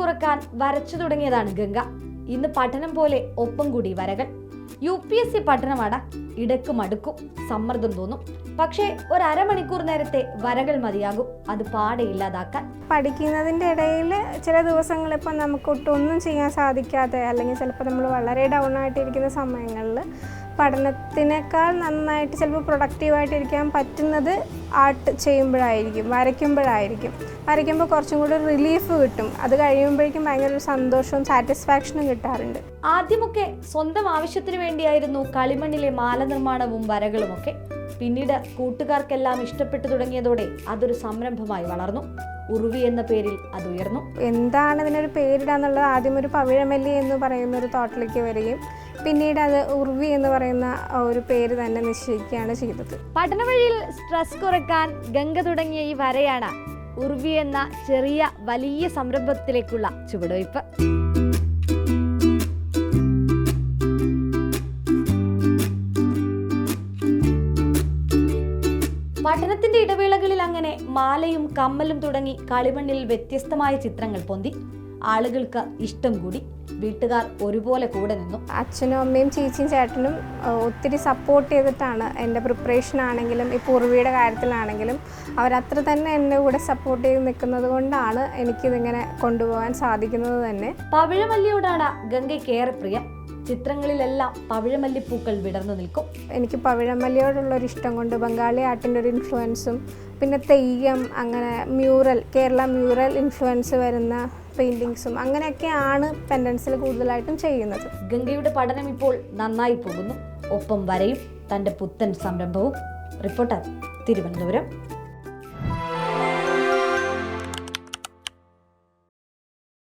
കുറയ്ക്കാൻ വരച്ചു തുടങ്ങിയതാണ് ഗംഗ. ഇന്ന് പഠനം പോലെ ഒപ്പം കൂടി വരകൾ. യു പി എസ് സി പഠനമാണ് ഇടയ്ക്ക് മടുക്കും സമ്മർദ്ദം തോന്നും. പക്ഷേ ഒരു അരമണിക്കൂർ നേരത്തെ വരകൾ മതിയാകും. അത് പാടെ ഇല്ലാതാക്കാൻ. പഠിക്കുന്നതിന്റെ ഇടയിൽ ചില ദിവസങ്ങളിൽ ഇപ്പം നമുക്ക് ഒട്ടൊന്നും ചെയ്യാൻ സാധിക്കാതെ അല്ലെങ്കിൽ ചിലപ്പോൾ നമ്മൾ വളരെ ഡൗൺ ആയിട്ടിരിക്കുന്ന സമയങ്ങളിൽ പഠനത്തിനേക്കാൾ നന്നായിട്ട് ചിലപ്പോൾ പ്രൊഡക്റ്റീവായിട്ടിരിക്കാൻ പറ്റുന്നത് ആർട്ട് ചെയ്യുമ്പോഴായിരിക്കും വരയ്ക്കുമ്പോഴായിരിക്കും. വരയ്ക്കുമ്പോൾ കുറച്ചും കൂടി റിലീഫ് കിട്ടും. അത് കഴിയുമ്പോഴേക്കും ഭയങ്കര ഒരു സന്തോഷവും സാറ്റിസ്ഫാക്ഷനും കിട്ടാറുണ്ട്. ആദ്യമൊക്കെ സ്വന്തം ആവശ്യത്തിന് വേണ്ടിയായിരുന്നു കളിമണ്ണിലെ മാല നിർമ്മാണവും വരകളുമൊക്കെ. പിന്നീട് കൂട്ടുകാർക്കെല്ലാം ഇഷ്ടപ്പെട്ടു തുടങ്ങിയതോടെ അതൊരു സംരംഭമായി വളർന്നു. ഉറുവി എന്ന പേരിൽ അത് ഉയർന്നു എന്താണ് ഇതിനൊരു പേരിടാന്നുള്ളത്? ആദ്യം ഒരു പവിഴമല്ലി എന്ന് പറയുന്ന ഒരു തോട്ടിലേക്ക് വരികയും പിന്നീട് അത് ഉർവി എന്ന് പറയുന്ന ഒരു പേര് തന്നെ നിശ്ചയിക്കുകയാണ് ചെയ്തത്. പഠനവഴിയിൽ സ്ട്രെസ് കുറയ്ക്കാൻ ഗംഗ തുടങ്ങിയ ഈ വരയാണ് ഉർവി എന്ന ചെറിയ വലിയ സംരംഭത്തിലേക്കുള്ള ചുവടുവയ്പ്. പഠനത്തിന്റെ ഇടവേളകളിൽ അങ്ങനെ മാലയും കമ്മലും തുടങ്ങി കളിമണ്ണിൽ വ്യത്യസ്തമായ ചിത്രങ്ങൾ പൊന്തി. ആളുകൾക്ക് ഇഷ്ടം കൂടി. വീട്ടുകാർ ഒരുപോലെ കൂടെ നിന്നു. അച്ഛനും അമ്മയും ചേച്ചിയും ചേട്ടനും ഒത്തിരി സപ്പോർട്ട് ചെയ്തിട്ടാണ് എന്റെ പ്രിപ്പറേഷൻ ആണെങ്കിലും ഈ പൂർവിയുടെ കാര്യത്തിലാണെങ്കിലും അവരത്ര തന്നെ എന്റെ കൂടെ സപ്പോർട്ട് ചെയ്ത് നിൽക്കുന്നത് കൊണ്ടാണ് എനിക്കിതിങ്ങനെ കൊണ്ടുപോകാൻ സാധിക്കുന്നത് തന്നെ. പവിഴമല്ലിയോടാണ് ഗംഗയ്ക്ക് ഏറെ പ്രിയം. ചിത്രങ്ങളിലെല്ലാം പവിഴമല്ലിപ്പൂക്കൾ വിടർന്നു നിൽക്കും. എനിക്ക് പവിഴമല്ലിയോടുള്ളൊരു ഇഷ്ടം കൊണ്ട് ബംഗാളി ആർട്ടിന്റെ ഒരു ഇൻഫ്ലുവൻസും പിന്നെ തെയ്യം അങ്ങനെ മ്യൂറൽ കേരള മ്യൂറൽ ഇൻഫ്ലുവൻസ് വരുന്ന പെയിന്റിങ്സും അങ്ങനെയൊക്കെയാണ് പെൻഡൻസിൽ കൂടുതലായിട്ടും ചെയ്യുന്നത്. ഗംഗയുടെ പഠനം ഇപ്പോൾ നന്നായി പോകുന്നു. ഒപ്പം വരയും തന്റെ പുത്തൻ സംരംഭവും. റിപ്പോർട്ടർ തിരുവനന്തപുരം.